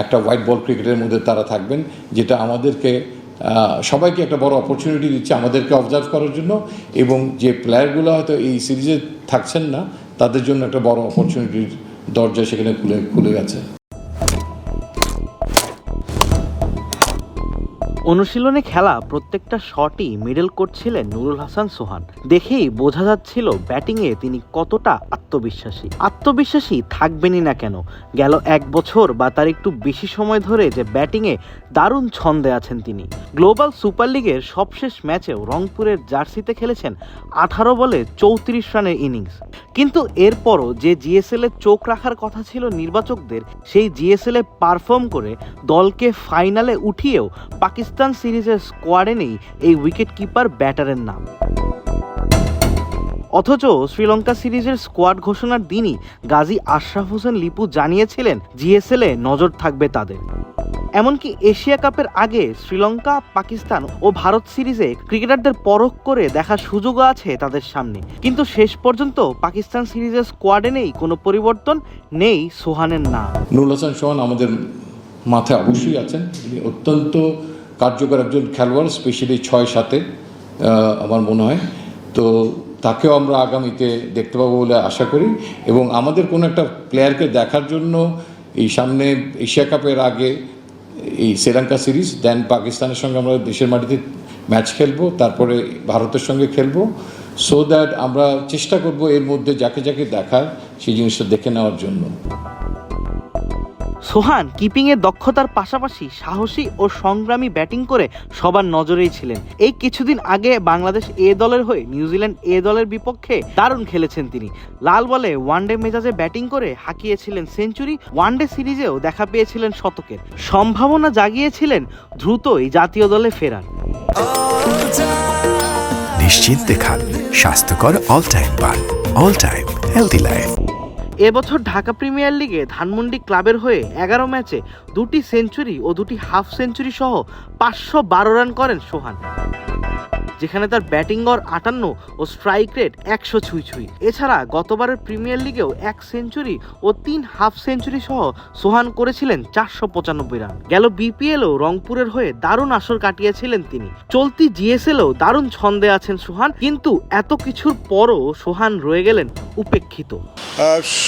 একটা white ball ক্রিকেটের মধ্যে তারা থাকবেন, যেটা আমাদেরকে সবাইকে একটা বড় অপরচুনিটি দিচ্ছে আমাদেরকে অবজার্ভ করার জন্য এবং যে প্লেয়ারগুলো হয়তো এই সিরিজে থাকছেন না, তাদের জন্য একটা বড় অপরচুনিটির দরজা সেখানে খুলে খুলে গেছে। অনুশীলনে খেলা প্রত্যেকটা শটই মিডল করছিলেন নুরুল হাসান সোহান। দেখেই বোঝা যাচ্ছিল ব্যাটিংয়ে তিনি কতটা আত্মবিশ্বাসী। আত্মবিশ্বাসী থাকবেনই না কেন। গেল এক বছর বা তার একটু বেশি সময় ধরে যে ব্যাটিংয়ে দারুণ ছন্দে আছেন তিনি। গ্লোবাল সুপার লিগের সবশেষ ম্যাচেও রংপুরের জার্সিতে খেলেছেন আঠারো বলে চৌত্রিশ রানের ইনিংস কিন্তু এরপরও যে জিএসএল এ চোখ রাখার কথা ছিল নির্বাচকদের, সেই জিএসএল এ পারফর্ম করে দলকে ফাইনালে উঠিয়েও পাকিস্তান সিরিজের স্কোয়াডে নেই এই উইকেট কিপার ব্যাটারের নাম। অথচ শ্রীলঙ্কা সিরিজের স্কোয়াড ঘোষণার দিনই গাজী আশরাফ হোসেন লিপু জানিয়েছিলেন জিএসএল নজর থাকবে তাদের। এমনকি এশিয়া কাপের আগে শ্রীলঙ্কা, পাকিস্তান ও ভারত সিরিজে ক্রিকেটারদের পরখ করে দেখার সুযোগও আছে তাদের সামনে। কিন্তু শেষ পর্যন্ত পাকিস্তান সিরিজের স্কোয়াডে নেই কোনো পরিবর্তন, নেই সোহানের নাম। নুরুল হাসান সোহান আমাদের মাথায় অবশ্যই আছেন। তিনি অত্যন্ত কার্যকর একজন খেলোয়াড় স্পেশালি ছয় আহ, আমার মনে হয়। তো তাকেও আমরা আগামীতে দেখতে পাবো বলে আশা করি। এবং আমাদের কোনো একটা প্লেয়ারকে দেখার জন্য এই সামনে এশিয়া কাপের আগে এই শ্রীলঙ্কা সিরিজ দেন পাকিস্তানের সঙ্গে আমরা দেশের মাটিতে ম্যাচ খেলব তারপরে ভারতের সঙ্গে খেলব। সো দ্যাট আমরা চেষ্টা করব এর মধ্যে যাকে যাকে দেখার সেই জিনিসটা দেখে নেওয়ার জন্য। সোহান কিপিংয়ের দক্ষতার পাশাপাশি সাহসী ও সংগ্রামী ব্যাটিং করে সবার নজরেই ছিলেন। এই কিছুদিন আগে বাংলাদেশ এ দলের হয়ে নিউজিল্যান্ড এ দলের বিপক্ষে দারুণ খেলেছেন তিনি। লাল বলে ওয়ানডে মেজাজে ব্যাটিং করে হাঁকিয়েছিলেন সেঞ্চুরি, ওয়ানডে সিরিজেও দেখা পেয়েছিলেন শতকের। সম্ভাবনা জাগিয়েছিলেন দ্রুতই জাতীয় দলে ফেরার। নিশ্চিন্তে খান, স্বাস্থ্যকর অল টাইম পান অল টাইম হেলদি লাইফ এবছর ঢাকা প্রিমিয়ার লিগে ধানমন্ডি ক্লাবের হয়ে এগারো ম্যাচে দুটি সেঞ্চুরি ও দুটি হাফ সেঞ্চুরি সহ পাঁচশো বারো রান করেন সোহান। যেখানে তার ব্যাটিং গড় আটান্ন ও স্ট্রাইক রেট একশো ছুঁই ছুঁই। এছাড়া গতবারের প্রিমিয়ার লিগেও এক সেঞ্চুরি ও তিন হাফ সেঞ্চুরি সহ সোহান করেছিলেন চারশো পঁচানব্বই রান। গেল বিপিএলও রংপুরের হয়ে দারুণ আসর কাটিয়েছিলেন তিনি। চলতি জিএসএলও দারুণ ছন্দে আছেন সোহান, কিন্তু এত কিছুর পরও সোহান রয়ে গেলেন উপেক্ষিত।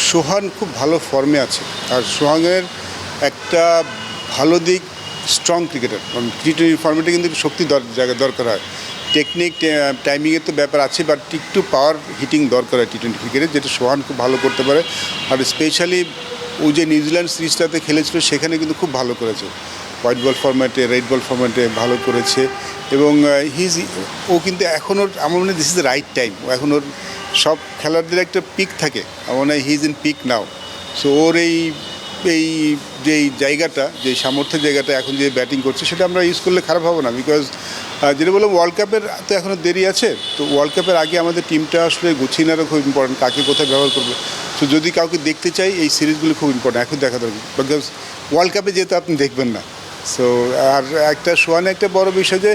সোহান খুব ভালো ফর্মে আছে। আর সোহানের একটা ভালো দিক স্ট্রং ক্রিকেটার কারণ টি টোয়েন্টি ফর্মেটে কিন্তু শক্তি দরকার হয়। টেকনিক টাইমিংয়ের তো ব্যাপার আছে বাট একটু পাওয়ার হিটিং দরকার হয় টি টোয়েন্টি ক্রিকেটে যেটা সোহান খুব ভালো করতে পারে। আর স্পেশালি ও যে নিউজিল্যান্ড সিরিজটাতে খেলেছিল, সেখানে কিন্তু খুব ভালো করেছে। হোয়াইট বল ফরম্যাটে রেড বল ফরম্যাটে ভালো করেছে। এবং হিজ ও কিন্তু এখন ওর, আমার মনে হয় দিস ইজ রাইট টাইম ও এখন ওর সব খেলোয়াড়দের একটা পিক থাকে। আমার মনে হয় he is in peak now so ওর এই এই যে জায়গাটা যে সামর্থ্যের জায়গাটা এখন যে ব্যাটিং করছে, সেটা আমরা ইউজ করলে খারাপ হবে না। বিকজ যেটা বললাম ওয়ার্ল্ড কাপের তো এখনও দেরি আছে, তো ওয়ার্ল্ড কাপের আগে আমাদের টিমটা আসলে গুছিয়ে নেওয়ারও খুব ইম্পর্টেন্ট কাকে কোথায় ব্যবহার করবে। তো যদি কাউকে দেখতে চাই, এই সিরিজগুলো খুব ইম্পর্টেন্ট এখন দেখা দরকার। বিকজ ওয়ার্ল্ড কাপে যেহেতু আপনি দেখবেন না সো আর একটা সোয়ানে একটা বড় বিষয় যে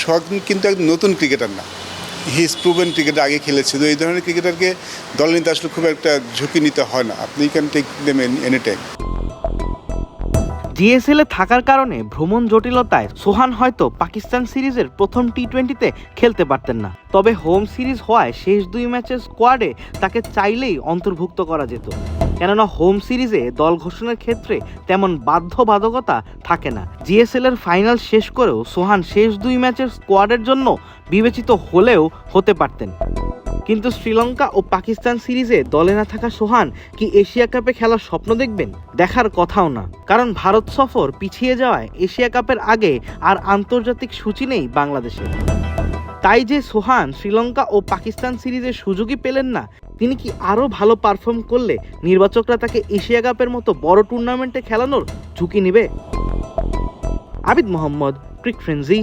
সোহান কিন্তু একদম নতুন ক্রিকেটার না। হি ইজ প্রুভেন ক্রিকেট আগে খেলেছে। তো এই ধরনের ক্রিকেটারকে দল নিতে আসলে খুব একটা ঝুঁকি নিতে হয় না। আপনি can take them any time GSL এ থাকার কারণে ভ্রমণ জটিলতায় সোহান হয়তো পাকিস্তান সিরিজের প্রথম টি টোয়েন্টিতে খেলতে পারতেন না। তবে হোম সিরিজ হওয়ায় শেষ দুই ম্যাচের স্কোয়াডে তাকে চাইলেই অন্তর্ভুক্ত করা যেত। কেননা হোম সিরিজে দল ঘোষণার ক্ষেত্রে তেমন বাধ্যবাধকতা থাকে না। জিএসএল এর ফাইনাল শেষ করেও সোহান শেষ দুই ম্যাচের স্কোয়াডের জন্য বিবেচিত হলেও হতে পারতেন। কিন্তু শ্রীলঙ্কা ও পাকিস্তান সিরিজে দলে না থাকা সোহান কি এশিয়া কাপে খেলার স্বপ্ন দেখবেন? দেখার কথাও না। কারণ ভারত সফর পিছিয়ে যাওয়ায় এশিয়া কাপের আগে আর আন্তর্জাতিক সূচি নেই বাংলাদেশে। তাই যে সোহান শ্রীলঙ্কা ও পাকিস্তান সিরিজের সুযোগই পেলেন না, তিনি কি আরও ভালো পারফর্ম করলে নির্বাচকরা তাকে এশিয়া কাপের মতো বড় টুর্নামেন্টে খেলানোর ঝুঁকি নেবে? আবিদ মোহাম্মদ, ক্রিক ফ্রেন্সি।